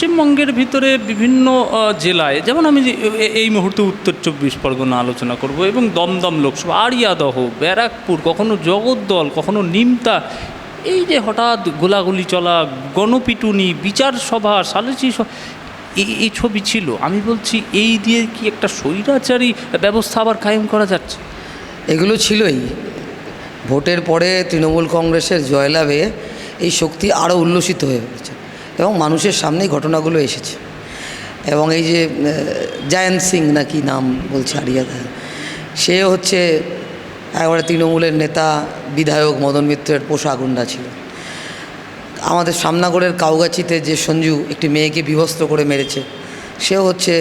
পশ্চিমবঙ্গের ভিতরে বিভিন্ন জেলায়, যেমন আমি এই মুহূর্তে উত্তর চব্বিশ পরগনা আলোচনা করব এবং দমদম লোকসভা, আরিয়াদহ, ব্যারাকপুর, কখনো জগদ্দল, কখনো নিমতা, এই যে হঠাৎ গোলাগুলি চলা, গণপিটুনি, বিচার সভা, সালিসি এই ছবি ছিল। আমি বলছি, এই দিয়ে কি একটা স্বৈরাচারী ব্যবস্থা আবার কায়েম করা যাচ্ছে? এগুলো ছিলই। ভোটের পরে তৃণমূল কংগ্রেসের জয়লাভে এই শক্তি আরও উল্লসিত হয়ে উঠেছে। এবং মানুষের সামনেই ঘটনাগুলো এসেছে। এবং এই যে জায়ন্ত সিং নাকি নাম বলছে আরিয়াদা, সে হচ্ছে একবারে তৃণমূলের নেতা, বিধায়ক মদন মিত্রের পোষা গুন্ডা ছিল। আমাদের সামনাগড়ের কাউগাছিতে যে সঞ্জু একটি মেয়েকে বিভস্ত করে মেরেছে সেও হচ্ছে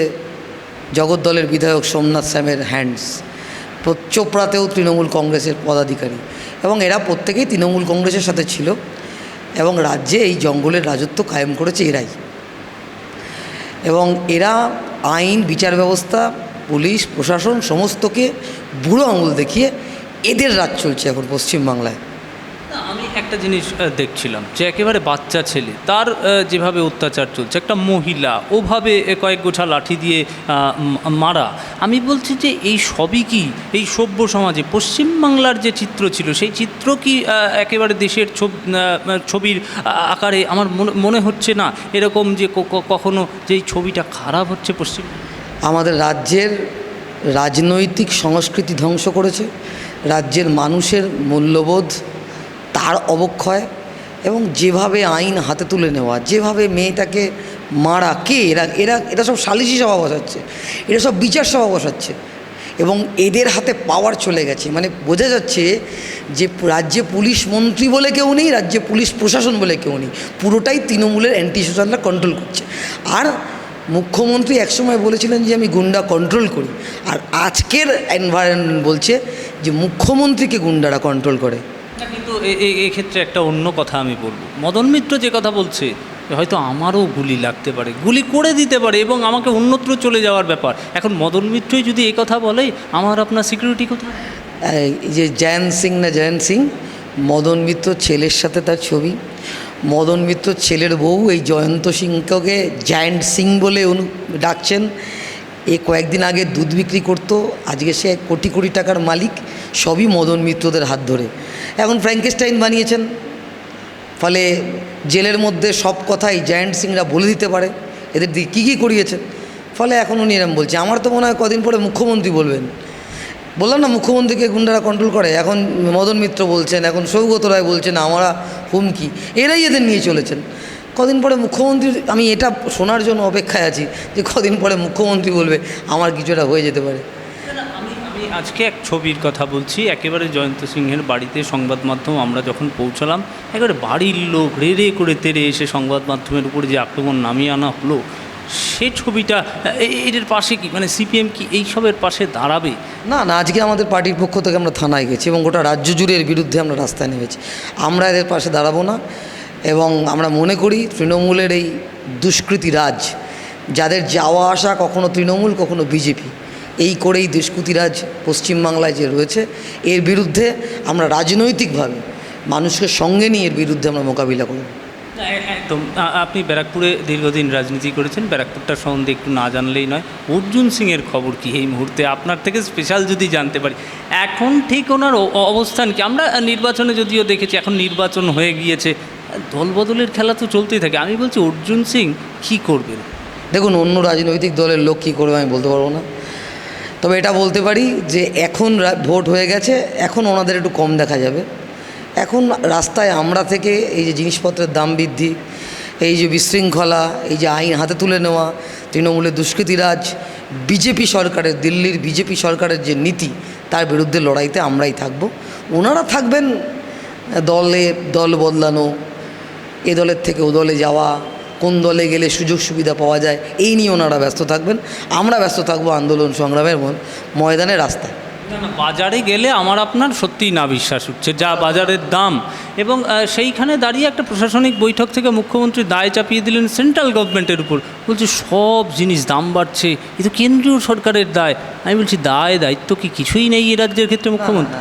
জগদ্দলের বিধায়ক সোমনাথ শ্যামের হ্যান্ডস। চোপড়াতেও তৃণমূল কংগ্রেসের পদাধিকারী। এবং এরা প্রত্যেকেই তৃণমূল কংগ্রেসের সাথে ছিল। এবং রাজ্যে এই জঙ্গলের রাজত্ব কায়েম করেছে এরাই। এবং এরা আইন, বিচার ব্যবস্থা, পুলিশ, প্রশাসন, সমস্তকে বুড়ো আঙুল দেখিয়ে এদের রাজ চলছে এখন পশ্চিমবাংলায়। একটা জিনিস দেখছিলাম যে একেবারে বাচ্চা ছেলে, তার যেভাবে অত্যাচার চলছে, একটা মহিলা, ওভাবে কয়েক গোছা লাঠি দিয়ে মারা। আমি বলছি যে এই সবই কি এই সভ্য সমাজে? পশ্চিমবাংলার যে চিত্র ছিল, সেই চিত্র কি একেবারে দেশের ছব- ছবির আকারে আমার মনে- হচ্ছে না? এরকম যে কখনো যে এই ছবিটা খারাপ হচ্ছে পশ্চিম আমাদের রাজ্যের রাজনৈতিক সংস্কৃতি ধ্বংস করেছে, রাজ্যের মানুষের মূল্যবোধ তার অবক্ষয় এবং যেভাবে আইন হাতে তুলে নেওয়া, যেভাবে মেয়েটাকে মারা, কে, এরা এরা এরা সব সালিশি সভা বসাচ্ছে, এরা সব বিচার সভা বসাচ্ছে এবং এদের হাতে পাওয়ার চলে গেছে। মানে বোঝা যাচ্ছে যে রাজ্যে পুলিশ মন্ত্রী বলে কেউ নেই, রাজ্যে পুলিশ প্রশাসন বলে কেউ নেই, পুরোটাই তৃণমূলের অ্যান্টি সোশ্যালরা কন্ট্রোল করছে। আর মুখ্যমন্ত্রী একসময় বলেছিলেন যে আমি গুন্ডা কন্ট্রোল করি। আর আজকের এনভায়রনমেন্ট বলছে যে মুখ্যমন্ত্রীকে গুন্ডারা কন্ট্রোল করে। এক্ষেত্রে একটা অন্য কথা আমি বলব। মদন মিত্র যে কথা বলছে হয়তো আমারও গুলি লাগতে পারে, গুলি করে দিতে পারে এবং আমাকে অন্যত্র চলে যাওয়ার ব্যাপার। এখন মদন মিত্রই যদি এই কথা বলে, আমার আপনার সিকিউরিটি কোথায়? এই যে জয়ন্ত সিং না জয়ন্ত সিং, মদন মিত্র ছেলের সাথে তার ছবি। মদন মিত্র ছেলের বউ, এই জয়ন্ত সিংকে জায়ান্ট সিং বলে অনু, ডাকছেন। এ কয়েকদিন আগে দুধ বিক্রি করতো, আজকে সে কোটি কোটি টাকার মালিক, সবই মদন মিত্রদের হাত ধরে। এখন ফ্র্যাঙ্কেস্টাইন বানিয়েছেন। ফলে জেলের মধ্যে সব কথাই জায়ান্ট সিংরা বলে দিতে পারে। এদের দিয়ে কী কী করিয়েছেন? ফলে এখন উনি এরম বলছে, আমার তো মনে হয় কদিন পরে মুখ্যমন্ত্রী বলবেন। বললাম, না, মুখ্যমন্ত্রীকে গুন্ডারা কন্ট্রোল করে। এখন মদন মিত্র বলছেন, এখন সৌগত রায় বলছেন আমরা হুমকি। এরাই এদের নিয়ে চলেছেন। কদিন পরে মুখ্যমন্ত্রী আমি এটা শোনার জন্য অপেক্ষায় আছি যে কদিন পরে মুখ্যমন্ত্রী বলবে আমার কিছুটা হয়ে যেতে পারে। আমি আমি আজকে এক ছবির কথা বলছি একেবারে জয়ন্ত সিংহের বাড়িতে সংবাদ মাধ্যম আমরা যখন পৌঁছালাম একেবারে বাড়ির লোক রে রে করে তেড়ে এসে সংবাদ মাধ্যমের উপরে যে আক্রমণ নামিয়ে আনা হলো সে ছবিটা এ- এদের পাশে কি মানে সিপিএম কি এইসবের পাশে দাঁড়াবে? না না আজকে আমাদের পার্টির পক্ষ থেকে আমরা থানায় গেছি এবং গোটা রাজ্য জুড়ে এর বিরুদ্ধে আমরা রাস্তায় নেমেছি। আমরা এদের পাশে দাঁড়াবো না। এবং আমরা মনে করি তৃণমূলের এই দুষ্কৃতি রাজ, যাদের যাওয়া আসা কখনো তৃণমূল, কখনো বিজেপি, এই করেই দুষ্কৃতিরাজ পশ্চিমবাংলায় যে রয়েছে, এর বিরুদ্ধে আমরা রাজনৈতিকভাবে মানুষকে সঙ্গে নিয়ে এর বিরুদ্ধে আমরা মোকাবিলা করব। একদম। আপনি ব্যারাকপুরে দীর্ঘদিন রাজনীতি করেছেন, ব্যারাকপুরটা সম্বন্ধে একটু না জানলেই নয়। অর্জুন সিংয়ের খবর কি এই মুহূর্তে? আপনার থেকে স্পেশাল যদি জানতে পারি। এখন ঠিক ওনার অবস্থান কি? আমরা নির্বাচনে যদিও দেখেছি, এখন নির্বাচন হয়ে গিয়েছে দলবদলের খেলা তো চলতেই থাকে। আমি বলছি, অর্জুন সিং কী করবেন? দেখুন, অন্য রাজনৈতিক দলের লোক কী করবে আমি বলতে পারব না। তবে এটা বলতে পারি যে এখন ভোট হয়ে গেছে, এখন ওনাদের একটু কম দেখা যাবে। এখন রাস্তায় আমরা থেকে এই যে জিনিসপত্রের দাম বৃদ্ধি, এই যে বিশৃঙ্খলা, এই যে আইন হাতে তুলে নেওয়া, তৃণমূলের দুষ্কৃতিরাজ বিজেপি সরকারের, দিল্লির বিজেপি সরকারের যে নীতি, তার বিরুদ্ধে লড়াইতে আমরাই থাকব। ওনারা থাকবেন, দলে দল বদলানো এ দলের থেকে ও দলে যাওয়া কোন দলে গেলে সুযোগ সুবিধা পাওয়া যায় এই নিয়ে ওনারা ব্যস্ত থাকবেন। আমরা ব্যস্ত থাকব আন্দোলন সংগ্রামের ময়দানে রাস্তায়। না না বাজারে গেলে আমার আপনার সত্যিই না বিশ্বাস হচ্ছে যা বাজারের দাম এবং সেইখানে দাঁড়িয়ে একটা প্রশাসনিক বৈঠক থেকে মুখ্যমন্ত্রী দায় চাপিয়ে দিলেন সেন্ট্রাল গভর্নমেন্টের উপর। বলছে সব জিনিস দাম বাড়ছে এ তো কেন্দ্রীয় সরকারের দায়। আমি বলছি দায় দায়িত্ব কি কিছুই নেই এ রাজ্যের ক্ষেত্রে মুখ্যমন্ত্রী?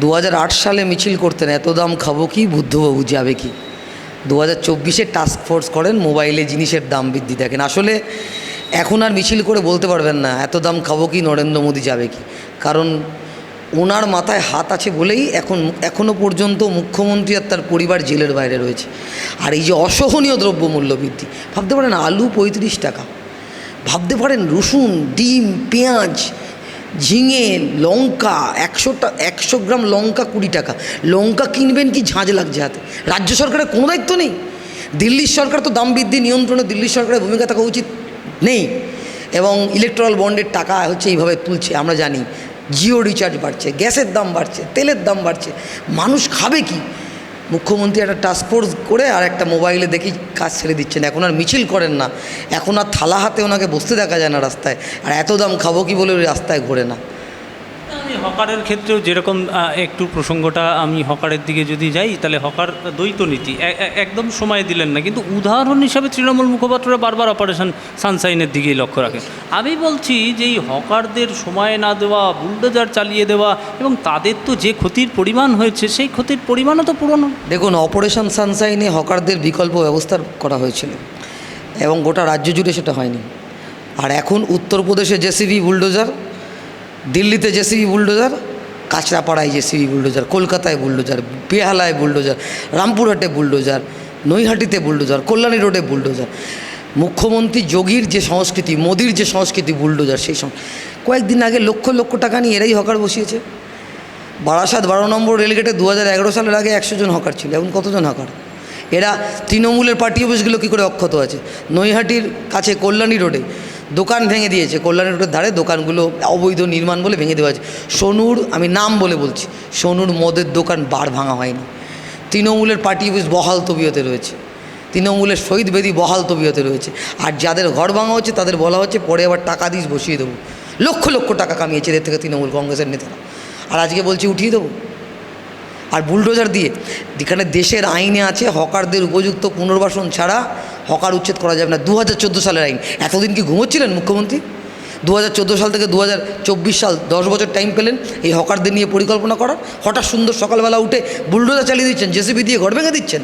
দু হাজার আট সালে মিছিল করতেন এত দাম খাব কি বুদ্ধবাবু যাবে কি? দু হাজার চব্বিশে টাস্ক ফোর্স করেন, মোবাইলে জিনিসের দাম বৃদ্ধি দেখেন। আসলে এখন আর মিছিল করে বলতে পারবেন না, এত দাম খাব কি, নরেন্দ্র মোদী যাবে কি? কারণ ওনার মাথায় হাত আছে বলেই এখন এখনও পর্যন্ত মুখ্যমন্ত্রী আর তার পরিবার জেলের বাইরে রয়েছে। আর এই যে অসহনীয় দ্রব্যমূল্য বৃদ্ধি, ভাবতে পারেন আলু পঁয়ত্রিশ টাকা। ভাবতে পারেন রসুন, ডিম, পেঁয়াজ ঝিঙে, লঙ্কা, একশোটা, একশো গ্রাম লঙ্কা কুড়ি টাকা। লঙ্কা কিনবেন কি ঝাঁঝ লাগছে হাতে? রাজ্য সরকারের কোনো দায়িত্ব নেই? দিল্লির সরকার তো দাম বৃদ্ধি, নিয়ন্ত্রণে দিল্লির সরকারের ভূমিকা থাকা উচিত নেই। এবং ইলেকট্রাল বন্ডের টাকা হচ্ছে এইভাবে তুলছে, আমরা জানি। জিও রিচার্জ বাড়ছে, গ্যাসের দাম বাড়ছে, তেলের দাম বাড়ছে। মানুষ খাবে কি? মুখ্যমন্ত্রী একটা টাস্ক ফোর্স করে আর একটা মোবাইলে দেখি কাজ ছেড়ে দিচ্ছেন। এখন আর মিছিল করেন না। এখন আর থালা হাতে ওনাকে বসতে দেখা যায় না রাস্তায়। আর এত দাম খাব কি বলে রাস্তায় ঘোরে না। আমি হকারের ক্ষেত্রেও যেরকম একটু প্রসঙ্গটা আমি হকারের দিকে যদি যাই, তাহলে হকার দ্বৈত নীতি। একদম সময় দিলেন না, কিন্তু উদাহরণ হিসাবে তৃণমূল মুখপাত্ররা বারবার অপারেশন সানসাইনের দিকেই লক্ষ্য রাখেন। আমি বলছি যে এই হকারদের সময় না দেওয়া, বুলডোজার চালিয়ে দেওয়া এবং তাদের তো যে ক্ষতির পরিমাণ হয়েছে, সেই ক্ষতির পরিমাণও তো পুরনো। দেখুন, অপারেশন সানসাইনে হকারদের বিকল্প ব্যবস্থা করা হয়েছিল এবং গোটা রাজ্য জুড়ে সেটা হয়নি। আর এখন উত্তরপ্রদেশে জেসিবি বুলডোজার দিল্লিতে জেসিবি বুলডোজার, কাঁচরাপাড়ায় জেসিবি বুলডোজার, কলকাতায় বুলডোজার, বেহালায় বুলডোজার, রামপুরহাটে বুলডোজার, নৈহাটিতে বুলডোজার, কল্যাণী রোডে বুলডোজার, মুখ্যমন্ত্রী যোগীর যে সংস্কৃতি, মোদির যে সংস্কৃতি বুলডোজার, সেই সঙ্গে কয়েকদিন আগে লক্ষ লক্ষ টাকা নিয়ে এরাই হকার বসিয়েছে। বারাসাত বারো নম্বর রেলগেটে দু হাজার এগারো সালের আগে একশো জন হকার ছিল, এখন কতজন হকার? এরা তৃণমূলের পার্টি অফিসগুলো কী করে অক্ষত আছে? নৈহাটির কাছে কল্যাণী রোডে দোকান ভেঙে দিয়েছে, কল্যাণী রোডের ধারে দোকানগুলো অবৈধ নির্মাণ বলে ভেঙে দেওয়া হয়েছে। সোনুর, আমি নাম বলে বলছি, সোনুর মদের দোকান বার ভাঙা হয়নি। তৃণমূলের পার্টি অফিস বহাল তবিয়তে রয়েছে। তৃণমূলের শহীদ বেদি বহাল তবিয়তে রয়েছে। আর যাদের ঘর ভাঙা হচ্ছে, তাদের বলা হচ্ছে, পরে আবার টাকা দিস বসিয়ে দেবো। লক্ষ লক্ষ টাকা কামিয়েছে এদের থেকে তৃণমূল কংগ্রেসের নেতারা। আর আজকে বলছি, উঠিয়ে দেবো। আর বুলডোজার দিয়ে। যেখানে দেশের আইনে আছে, হকারদের উপযুক্ত পুনর্বাসন ছাড়া হকার উচ্ছেদ করা যাবে না। দু হাজার চোদ্দ সালের আইন। এতদিন কি ঘুমোচ্ছিলেন মুখ্যমন্ত্রী? দু হাজার চোদ্দ সাল থেকে দু হাজার চব্বিশ সাল দশ বছর টাইম পেলেন এই হকারদের নিয়ে পরিকল্পনা করার। হঠাৎ সুন্দর সকালবেলা উঠে বুলডোজার চালিয়ে দিচ্ছেন, জেসিবি দিয়ে ঘর ভেঙে দিচ্ছেন।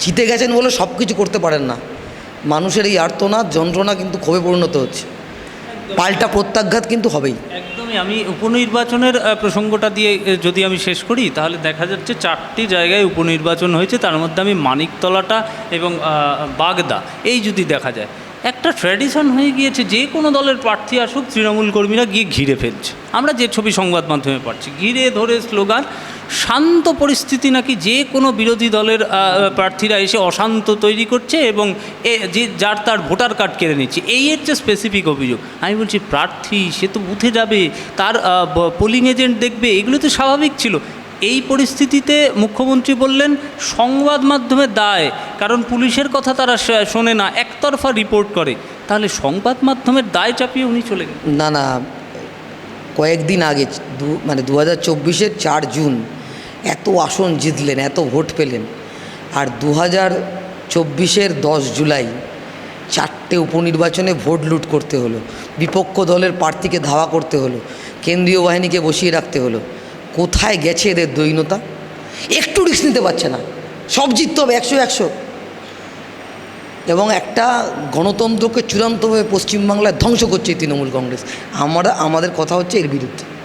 জিতে গেছেন বলে সব কিছু করতে পারেন না। মানুষের এই আর্তনাদ, যন্ত্রণা কিন্তু ক্ষোভে পরিণত হচ্ছে। পাল্টা প্রত্যাঘাত কিন্তু হবেই। একদমই আমি উপনির্বাচনের প্রসঙ্গটা দিয়ে যদি আমি শেষ করি তাহলে দেখা যাচ্ছে চারটি জায়গায় উপনির্বাচন হয়েছে তার মধ্যে আমি মানিকতলাটা এবং বাগদা এই যদি দেখা যায়। একটা ট্র্যাডিশন হয়ে গিয়েছে, যে কোনো দলের প্রার্থী আসুক, তৃণমূল কর্মীরা গিয়ে ঘিরে ফেলছে। আমরা যে ছবি সংবাদ মাধ্যমে পাচ্ছি, ঘিরে ধরে স্লোগান, শান্ত পরিস্থিতি নাকি যে কোনো বিরোধী দলের প্রার্থীরা এসে অশান্ত তৈরি করছে এবং এ, যে, যার তার ভোটার কার্ড কেড়ে নিচ্ছে। এই হচ্ছে স্পেসিফিক অভিযোগ, আমি বলছি প্রার্থী, সে তো বুথে যাবে, তার পোলিং এজেন্ট দেখবে, এগুলো তো স্বাভাবিক ছিল। এই পরিস্থিতিতে মুখ্যমন্ত্রী বললেন, সংবাদ মাধ্যমে দায়, কারণ পুলিশের কথা তারা শোনে না। একতরফা রিপোর্ট করে, তাহলে সংবাদ মাধ্যমের দায় চাপিয়ে উনি চলে গেলেন। না না, কয়েকদিন আগে, দু মানে দু হাজার চব্বিশের চার জুন, এত আসন জিতলেন, এত ভোট পেলেন। আর দু হাজার চব্বিশের দশ জুলাই, চারটে উপনির্বাচনে ভোট লুট করতে হলো, বিপক্ষ দলের প্রার্থীকে ধাওয়া করতে হলো, কেন্দ্রীয় বাহিনীকে বসিয়ে রাখতে হলো। কোথায় গেছে এদের দৈনতা একটু রিস্ক নিতে পারছে না। সব জিততে হবে, একশো একশো। এবং একটা গণতন্ত্রকে চূড়ান্তভাবে পশ্চিমবাংলায় ধ্বংস করছে তৃণমূল কংগ্রেস। আমরা, আমাদের কথা হচ্ছে এর বিরুদ্ধে।